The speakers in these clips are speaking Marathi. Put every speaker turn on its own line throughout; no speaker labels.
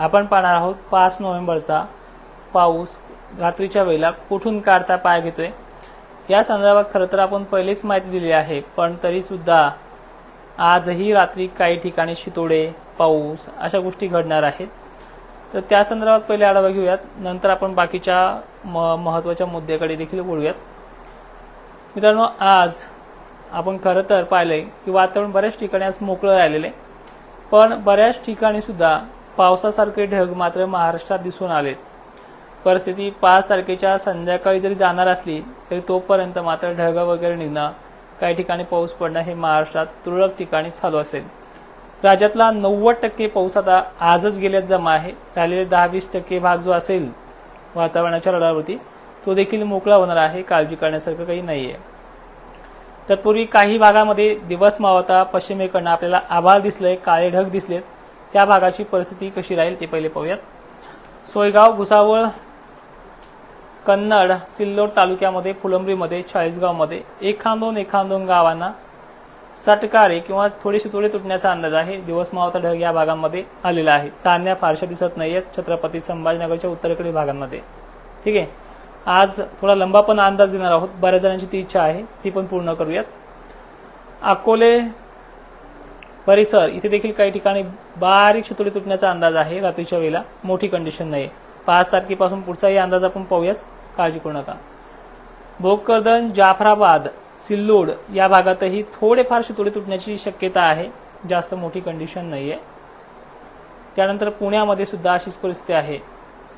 आपण पाहणार आहोत पाच नोव्हेंबरचा पाऊस रात्रीच्या वेळेला कुठून काढता पाय घेतोय? या संदर्भात खरं तर आपण पहिलेच माहिती दिली आहे पण तरी सुद्धा आजही रात्री काही ठिकाणी शितोडे पाऊस अशा गोष्टी घडणार आहेत. तर त्या संदर्भात पहिले आढावा घेऊयात. नंतर आपण बाकीच्या म महत्त्वाच्या मुद्द्याकडे देखील बोलूयात मित्रांनो आज आपण खरं तर पाहिलंय की वातावरण बऱ्याच ठिकाणी आज मोकळं राहिलेलं आहे. पण बऱ्याच ठिकाणी सुद्धा पावसासारखे ढग मात्र महाराष्ट्रात दिसून आलेत परिस्थिती पाच तारखेच्या संध्याकाळी जरी जाणार असली तरी तोपर्यंत मात्र ढग वगैरे निघणं काही ठिकाणी पाऊस पडणं हे महाराष्ट्रात तुरळक ठिकाणी चालू असेल. राज्यातला नव्वद टक्के पाऊस आता आजच गेल्यात जमा आहे. राहिलेले दहा वीस टक्के भाग जो असेल वातावरणाच्या रडावरती तो देखील मोकळा होणार आहे काळजी करण्यासारखं काही नाही आहे तत्पूर्वी काही भागामध्ये दिवस मावता पश्चिमेकडनं आपल्याला आभाळ दिसलंय काळे ढग दिसलेत. त्या भागाची परिस्थिती कशी राहील ते पहिले पाहूयात. सोयगाव भुसावळ कन्नड सिल्लोड तालुक्यामध्ये फुलंब्रीमध्ये चाळीसगावमध्ये एखादोन एखादोन गावांना सटकारे किंवा थोडेसे थोडे तुटण्याचा अंदाज आहे. दिवस मावता ढग या भागांमध्ये आलेला आहे. चांदण्या फारशा दिसत नाहीयेत. छत्रपती संभाजीनगरच्या उत्तरेकडील भागांमध्ये. ठीक आहे? आज थोडा लंबा पण अंदाज देणार आहोत. बऱ्याच जणांची ती इच्छा आहे. ती पण पूर्ण करूयात. अकोले परिसर इथे देखील काही ठिकाणी बारीक शितोडी तुटण्याचा अंदाज आहे रात्रीच्या वेळेला. मोठी कंडिशन नाही पाच तारखेपासून पुढचाही अंदाज आपण पाहूयाच. काळजी करू नका. भोकरदन जाफराबाद सिल्लोड या भागातही थोडेफार शितोडे तुटण्याची शक्यता आहे. जास्त मोठी कंडिशन नाही आहे त्यानंतर पुण्यामध्ये सुद्धा अशीच परिस्थिती आहे.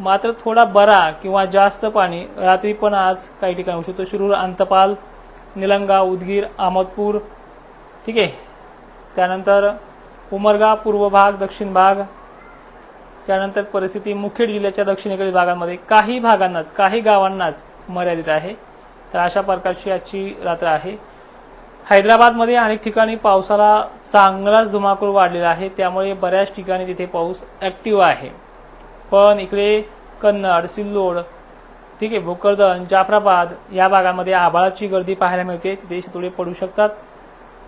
मात्र थोडा बरा किंवा जास्त पाणी रात्री पण आज काही ठिकाणी होऊ शकतो शिरूर अंतपाल निलंगा उदगीर अहमदपूर ठीक आहे त्यानंतर उमरगा पूर्व भाग दक्षिण भाग त्यानंतर परिस्थिती मुखेड जिल्ह्याच्या दक्षिणेकडील भागांमध्ये. काही भागांनाच काही गावांनाच मर्यादित आहे. तर अशा प्रकारची आजची रात्र आहे. हैदराबादमध्ये अनेक ठिकाणी पावसाला चांगलाच धुमाकूळ वाढलेला आहे. त्यामुळे बऱ्याच ठिकाणी तिथे पाऊस ॲक्टिव्ह आहे. पण इकडे कन्नड सिल्लोड ठीक आहे भोकरदन जाफराबाद या भागामध्ये आभाळाची गर्दी पाहायला मिळते. तिथे थोडे पडू शकतात.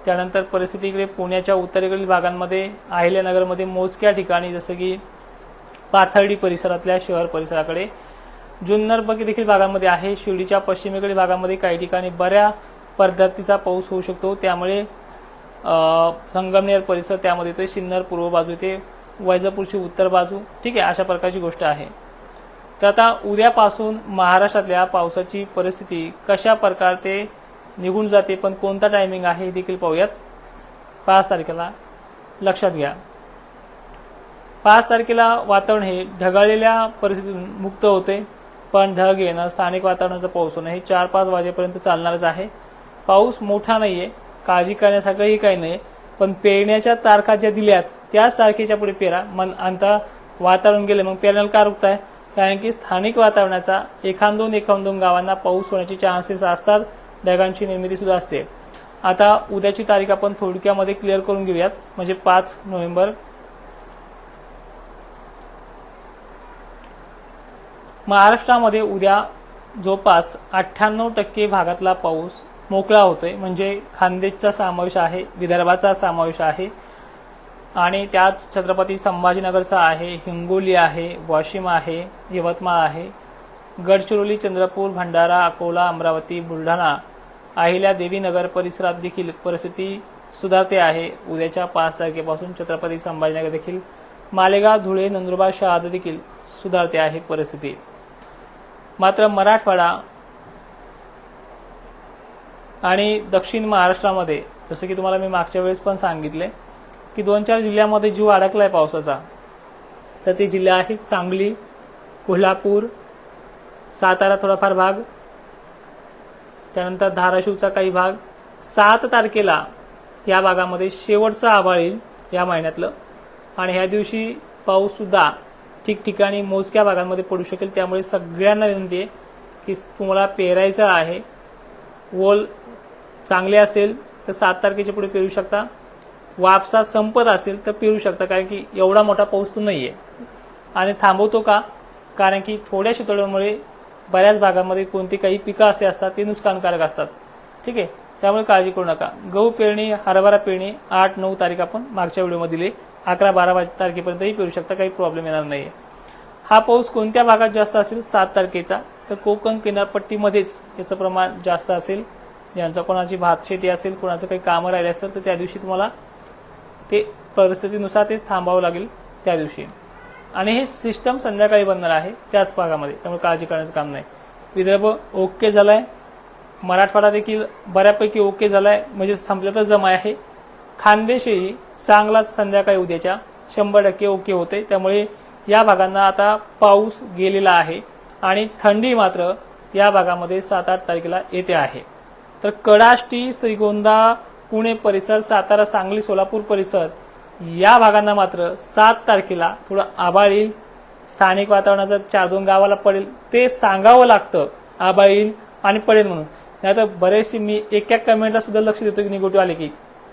त्यानंतर परिस्थिती इकडे पुण्याच्या उत्तरेकडील भागांमध्ये अहिल्यानगरमध्ये मोजक्या ठिकाणी जसं की पाथर्डी परिसरातल्या शहर परिसराकडे. जुन्नर बगी देखील भागांमध्ये आहे. शिर्डीच्या पश्चिमेकडील भागामध्ये काही ठिकाणी बऱ्या पद्धतीचा पाऊस होऊ शकतो. त्यामुळे संगमनेर परिसर त्यामध्ये येतोय. सिन्नर पूर्व बाजू येते. वैजापूरची उत्तर बाजू. ठीक आहे अशा प्रकारची गोष्ट आहे. तर आता उद्यापासून महाराष्ट्रातल्या पावसाची परिस्थिती कशा प्रकारे निघून जाते पण कोणता टायमिंग आहे हे देखील पाहूयात. पाच तारखेला लक्षात घ्या. पाच तारखेला वातावरण हे ढगाळलेल्या परिस्थितीतून मुक्त होते पण ढग येणं स्थानिक वातावरणाचा पाऊस होणं हे चार पाच वाजेपर्यंत चालणारच आहे. पाऊस मोठा नाही आहे काळजी करण्यासारखंही काही नाही पण पेरण्याच्या तारखा ज्या दिल्यात त्याच तारखेच्या पुढे पेरा. मन आता वातावरण गेले मग पेरण्याला का रुकताय कारण की स्थानिक वातावरणाचा एखादोन एखादोन गावांना पाऊस होण्याचे चान्सेस असतात. ढगांची निर्मिती सुद्धा असते. आता उद्याची तारीख आपण थोडक्यामध्ये क्लिअर करून घेऊयात. म्हणजे पाच नोव्हेंबर. महाराष्ट्रामध्ये उद्या जवळपास अठ्ठ्याण्णव टक्के भागातला पाऊस मोकळा होतोय. म्हणजे खानदेशचा समावेश आहे विदर्भाचा समावेश आहे. आणि त्यात छत्रपती संभाजीनगरचा आहे हिंगोली आहे वाशिम आहे यवतमाळ आहे. गडचिरोली चंद्रपूर भंडारा अकोला अमरावती बुलढाणा अहिल्या देवीनगर परिसरात देखील परिस्थिती सुधारते आहे. उद्याच्या पाच तारखेपासून छत्रपती संभाजीनगर देखील मालेगाव धुळे नंदुरबार शहादा देखील सुधारते आहे परिस्थिती. मात्र मराठवाडा आणि दक्षिण महाराष्ट्रामध्ये जसं की तुम्हाला मी मागच्या वेळेस पण सांगितले की दोन चार जिल्ह्यामध्ये जीव अडकलाय पावसाचा. तर ते जिल्हे आहेत सांगली कोल्हापूर सातारा थोडाफार भाग त्यानंतर धाराशिवचा काही भाग सात तारखेला या भागामध्ये शेवटचा आभाळ येईल या महिन्यातलं. आणि ह्या दिवशी पाऊससुद्धा ठिकठिकाणी मोजक्या भागांमध्ये पडू शकेल. त्यामुळे सगळ्यांना विनंती आहे की तुम्हाला पेरायचं आहे ओल चांगले असेल तर सात तारखेच्या पुढे पेरू शकता. वापसा संपत असेल तर पेरू शकता कारण की एवढा मोठा पाऊस तो नाही आहे आणि थांबवतो का? कारण की थोड्या शितोड्यामुळे बऱ्याच भागामध्ये कोणती काही पिकं असे असतात ते नुकसानकारक असतात. ठीक आहे? त्यामुळे काळजी करू नका. गहू पेरणी हरभरा पेरणी आठ नऊ तारीख आपण मागच्या व्हिडिओमध्ये दिली. अकरा बारा तारखेपर्यंतही पेरू शकता काही प्रॉब्लेम येणार नाही हा पाऊस कोणत्या भागात जास्त असेल? सात तारखेचा. तर कोकण किनारपट्टीमध्येच याचं प्रमाण जास्त असेल. ज्यांचा कोणाची भात शेती असेल कोणाचं काही कामं राहिले असेल तर त्या दिवशी तुम्हाला ते परिस्थितीनुसार ते थांबावं लागेल त्या दिवशी. आणि हे सिस्टम संध्याकाळी बनणार आहे त्याच भागामध्ये त्यामुळे काळजी करण्याचं काम नाही. विदर्भ ओके झालाय. मराठवाडा देखील बऱ्यापैकी ओके झालाय. म्हणजे संपल्यातच जमा आहे. खानदेशही चांगलाच संध्याकाळी उद्याच्या शंभर टक्के ओके होते. त्यामुळे या भागांना आता पाऊस गेलेला आहे आणि थंडी मात्र या भागामध्ये सात आठ तारखेला येते आहे. तर कडाष्टी श्रीगोंदा पुणे परिसर सातारा सांगली सोलापूर परिसर या भागांना मात्र सात तारखेला थोडं आभाळ येईल. स्थानिक वातावरणाचं चार दोन गावाला पडेल. ते सांगावं लागतं. आभाळ येईल आणि पडेल म्हणून. नाही तर बरेचसे मी एक एक कमेंटला सुद्धा लक्ष देतो की निगेटिव्ह आले की.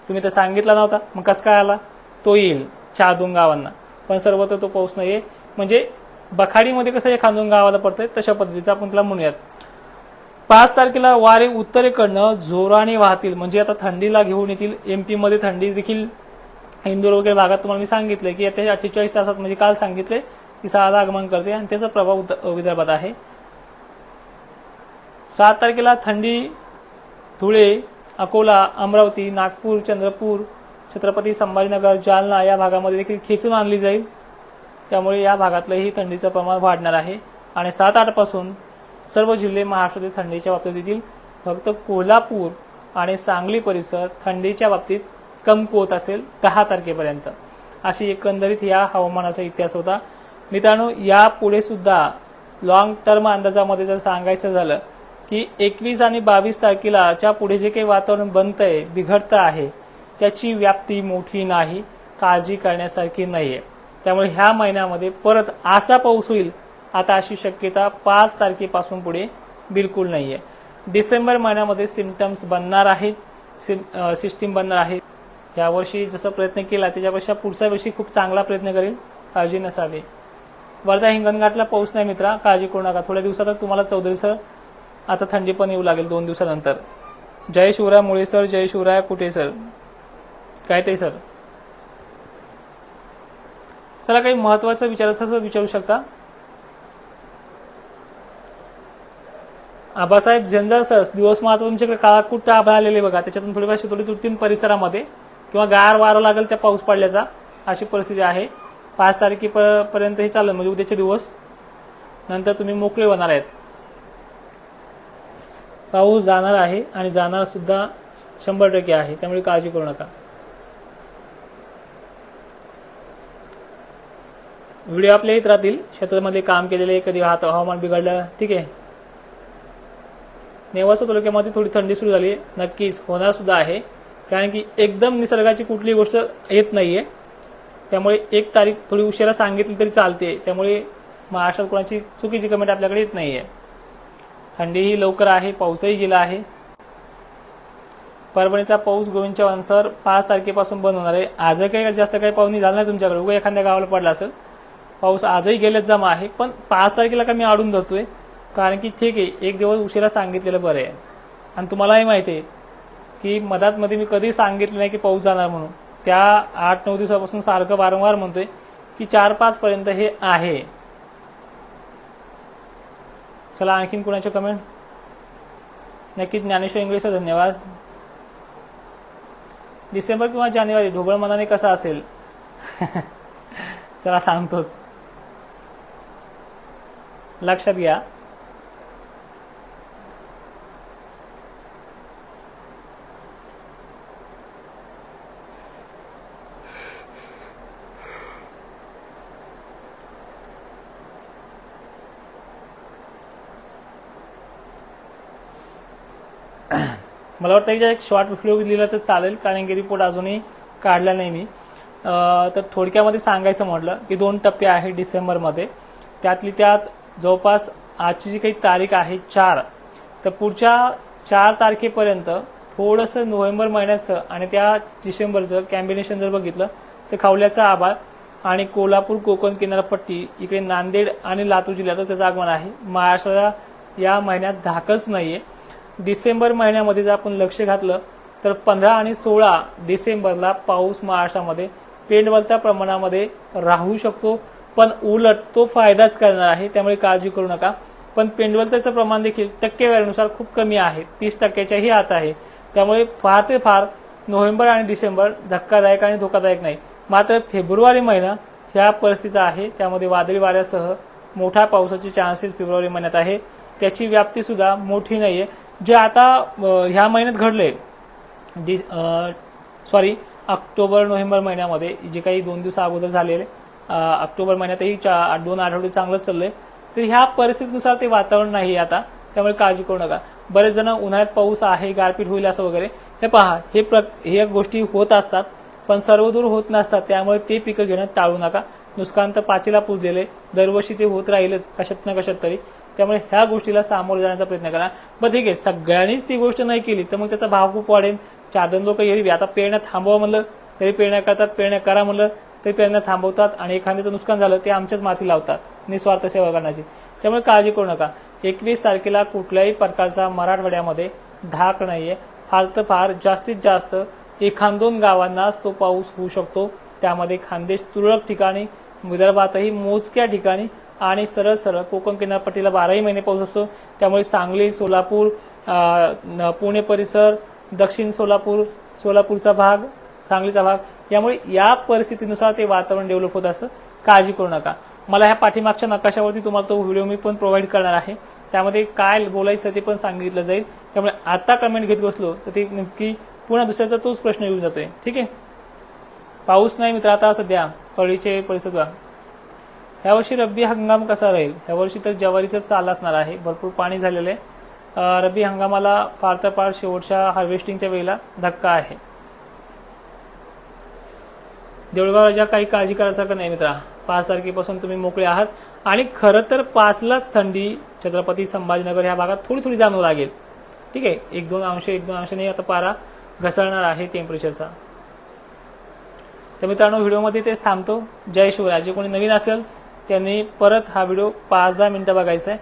तुम्ही तर सांगितला नव्हता. मग कसं काय आला? तो येईल. चार दोन गावांना. पण सर्वत्र तो पाऊस नाही आहे म्हणजे बखाडीमध्ये कसं हे खांदून गावाला पडतंय? तशा पद्धतीचं आपण त्याला म्हणूयात. पाच तारखेला वारे उत्तरेकडनं जोराने वाहतील. म्हणजे आता थंडीला घेऊन येतील. एमपीमध्ये थंडी देखील इंदूर वगैरे भागात तुम्हाला मी सांगितलं की येत्या अठ्ठेचाळीस तासात म्हणजे काल सांगितले की सहाला आगमन करते आणि त्याचा प्रभाव विदर्भात आहे. सात तारखेला थंडी धुळे अकोला अमरावती नागपूर चंद्रपूर छत्रपती संभाजीनगर जालना या भागामध्ये देखील खेचून आणली जाईल. त्यामुळे या भागातलंही थंडीचं प्रमाण वाढणार आहे. आणि सात आठपासून सर्व जिल्हे महाराष्ट्रातील थंडीच्या बाबतीत येतील. फक्त कोल्हापूर आणि सांगली परिसर थंडीच्या बाबतीत कमकुवत असेल दहा तारखेपर्यंत. अशी एकंदरीत या हवामानाचा इतिहास होता. मित्रांनो यापुढे सुद्धा लॉंग टर्म अंदाजामध्ये जर सांगायचं झालं की एकवीस आणि बावीस तारखेलाच्या पुढे जे काही वातावरण बनतंय बिघडतं आहे त्याची व्याप्ती मोठी नाही काळजी करण्यासारखी नाहीये. त्यामुळे ह्या महिन्यामध्ये परत असा पाऊस होईल आता अशी शक्यता पाच तारखेपासून पुढे बिलकुल नाहीये. डिसेंबर महिन्यामध्ये सिमटम्स बनणार आहेत सिस्टीम बनणार आहे यावर्षी जसं प्रयत्न केला त्याच्यापेक्षा पुढच्या वर्षी खूप चांगला प्रयत्न करेल काळजी नसावी. वर्धा हिंगणघाटला पाऊस नाही मित्रा काळजी करू नका. थोड्या दिवसातच तुम्हाला चौधरी सर आता थंडी पण येऊ लागेल दोन दिवसानंतर. जय शिवराय मुळे सर जय शिवराय कुठे सर? काय ते सर? चला काही महत्वाचं विचार असं विचारू शकता. आबासाहेब जंजाळ सर दिवस महत्त्व तुमच्याकडे काळाकुट्ट आभाळ आलेले बघा. त्याच्यातून थोडीफार शितोडी तुटतील परिसरामध्ये. किंवा गार वारा लागेल त्या पाऊस पडल्याचा अशी परिस्थिती आहे. पाच तारखेपर्यंत हे चालेल म्हणजे उद्याचे दिवस. नंतर तुम्ही मोकळे होणार आहेत. पाऊस जाणार आहे आणि जाणार सुद्धा शंभर टक्के आहे. त्यामुळे काळजी करू नका. व्हिडिओ आपल्या येत राहतील. शेतामध्ये काम केलेले कधी हात हवामान बिघडलं ठीक आहे. नेवासा तालुक्यामध्ये थोडी थंडी सुरू झाली. नक्कीच होणार सुद्धा आहे. कारण की एकदम निसर्गाची कुठली गोष्ट येत नाहीये. त्यामुळे एक तारीख थोडी उशिरा सांगितली तरी चालते. त्यामुळे महाराष्ट्रात कोणाची चुकीची कमेंट आपल्याकडे येत नाहीये. थंडीही लवकर आहे पाऊसही गेला आहे. परभणीचा पाऊस गोविंदच्या वनसर पाच तारखेपासून बंद होणार आहे. आजही काही जास्त काही पाऊस झाला नाही तुमच्याकडे. उगा एखाद्या गावाला पडला असेल. पाऊस आजही गेलेच जमा आहे. पण पाच तारखेला का मी आडून धरतोय? कारण की ठीक आहे एक दिवस उशिरा सांगितलेलं बरं आहे. आणि तुम्हालाही माहिती आहे की मधात मध्ये मी कधी सांगितलं नाही की पाऊस जाणार म्हणून. त्या आठ नऊ दिवसापासून सारखं वारंवार म्हणतोय की चार पाच पर्यंत हे आहे. चला आणखीन कुणाचे कमेंट नक्की ज्ञानेश्वर इंग्लिशचा धन्यवाद. डिसेंबर किंवा जानेवारी ढोबळ मनाने कसा असेल? चला सांगतोच. लक्षात घ्या. मला वाटतं की एक शॉर्ट व्हिडिओ लिहिला तर चालेल कारण की रिपोर्ट अजूनही काढला नाही मी. तर थोडक्यामध्ये सांगायचं म्हटलं की दोन टप्पे आहेत डिसेंबरमध्ये. त्यातली त्यात जवळपास आजची जी काही तारीख आहे चार तर पुढच्या चार तारखेपर्यंत थोडंसं नोव्हेंबर महिन्याचं आणि त्या डिसेंबरचं कॅम्बिनेशन जर बघितलं तर खावल्याचा आभाळ. आणि कोल्हापूर कोकण किनारपट्टी इकडे नांदेड आणि लातूर जिल्ह्यात त्याचं आगमन आहे. महाराष्ट्राला या महिन्यात धाकच नाहीये. डिसेंबर महिन्यामध्ये जर आपण लक्ष घातलं तर पंधरा आणि सोळा डिसेंबरला पाऊस महाराष्ट्रामध्ये पेंडवलता प्रमाणामध्ये राहू शकतो. पण उलट तो फायदाच करणार आहे त्यामुळे काळजी करू नका. पण पेंडवलतेचं प्रमाण देखील टक्केवारीनुसार खूप कमी आहे. तीस टक्क्याच्याही आत आहे. त्यामुळे फार ते फार नोव्हेंबर आणि डिसेंबर धक्कादायक आणि धोकादायक नाही. मात्र फेब्रुवारी महिना ह्या परिस्थितीचा आहे. त्यामध्ये वादळी वाऱ्यासह मोठ्या पावसाचे चान्सेस फेब्रुवारी महिन्यात आहे. त्याची व्याप्ती सुद्धा मोठी नाहीये. जे आता ह्या महिन्यात घडले डि सॉरी ऑक्टोबर नोव्हेंबर महिन्यामध्ये जे काही दोन दिवस अगोदर झालेले ऑक्टोबर महिन्यातही चा दोन आठवडे चांगलंच चाललंय तर ह्या परिस्थितीनुसार ते वातावरण नाही आता त्यामुळे काळजी करू नका. बरेच जण उन्हाळ्यात पाऊस आहे गारपीट होईल असं वगैरे हे पहा हे प्र हे गोष्टी होत असतात पण सर्वदूर होत नसतात त्यामुळे ते पिकं घेणं टाळू नका. नुकसान तर पाचीला पुजलेले. दरवर्षी ते होत राहीलच कशात ना कशात तरी. त्यामुळे ह्या गोष्टीला सामोरे जाण्याचा प्रयत्न करा. पण ठीक आहे सगळ्यांनीच ती गोष्ट नाही केली तर मग त्याचा भाव खूप वाढेल. चादन लोक येईल आता पेरण्या थांबवा म्हणलं तरी पेरण्या करतात पेरण्या करा म्हणलं तरी पेरण्या थांबवतात आणि एखाद्याचं नुकसान झालं ते आमच्याच माथी लावतात निस्वार्थ सेवा करण्याची. त्यामुळे काळजी करू नका. एकवीस तारखेला कुठल्याही प्रकारचा मराठवाड्यामध्ये धाक नाहीये. फार तर फार जास्तीत जास्त एखाद दोन गावांनाच तो पाऊस होऊ शकतो. त्यामध्ये खानदेश तुरळक ठिकाणी विदर्भातही मोजक्या ठिकाणी आणि सरळ सरळ कोकण किनारपट्टीला बाराही महिने पाऊस असतो. त्यामुळे सांगली सोलापूर न- पुणे परिसर दक्षिण सोलापूर सोलापूरचा भाग सांगलीचा भाग यामुळे या परिस्थितीनुसार ते वातावरण डेव्हलप होत असतं. काळजी करू नका. मला ह्या पाठीमागच्या नकाशावरती तुम्हाला तो व्हिडिओ मी पण प्रोव्हाइड करणार आहे. त्यामध्ये काय बोलायचं ते पण सांगितलं जाईल. त्यामुळे आता कमेंट घेत बसलो तर ते नक्की पुन्हा दुसऱ्याचा तोच प्रश्न येऊन जातोय. ठीक आहे? पाऊस नाही मित्र आता सध्या. पळीचे परिस्थिती बघा. यावर्षी रब्बी हंगाम कसा राहील? ह्यावर्षी तर ज्वारीचाच चाल असणार आहे. भरपूर पाणी झालेलं. आहे रब्बी हंगामाला फार तर फार शेवटच्या हार्वेस्टिंगच्या वेळेला धक्का आहे. देऊळगाव राजा काही काळजी करायसारखं नाही मित्रा. पाच तारखेपासून तुम्ही मोकळे आहात. आणि खरं तर पाचलाच थंडी छत्रपती संभाजीनगर ह्या भागात थोडी थोडी जाणवू लागेल. ठीक आहे? एक दोन अंश एक दोन अंश नाही आता पारा घसरणार आहे टेम्परेचरचा तर मित्रांनो व्हिडिओमध्ये तेच थांबतो. जय शिवराय जे कोणी नवीन असेल त्यांनी परत हा व्हिडिओ पाच दहा मिनटं बघायचा आहे.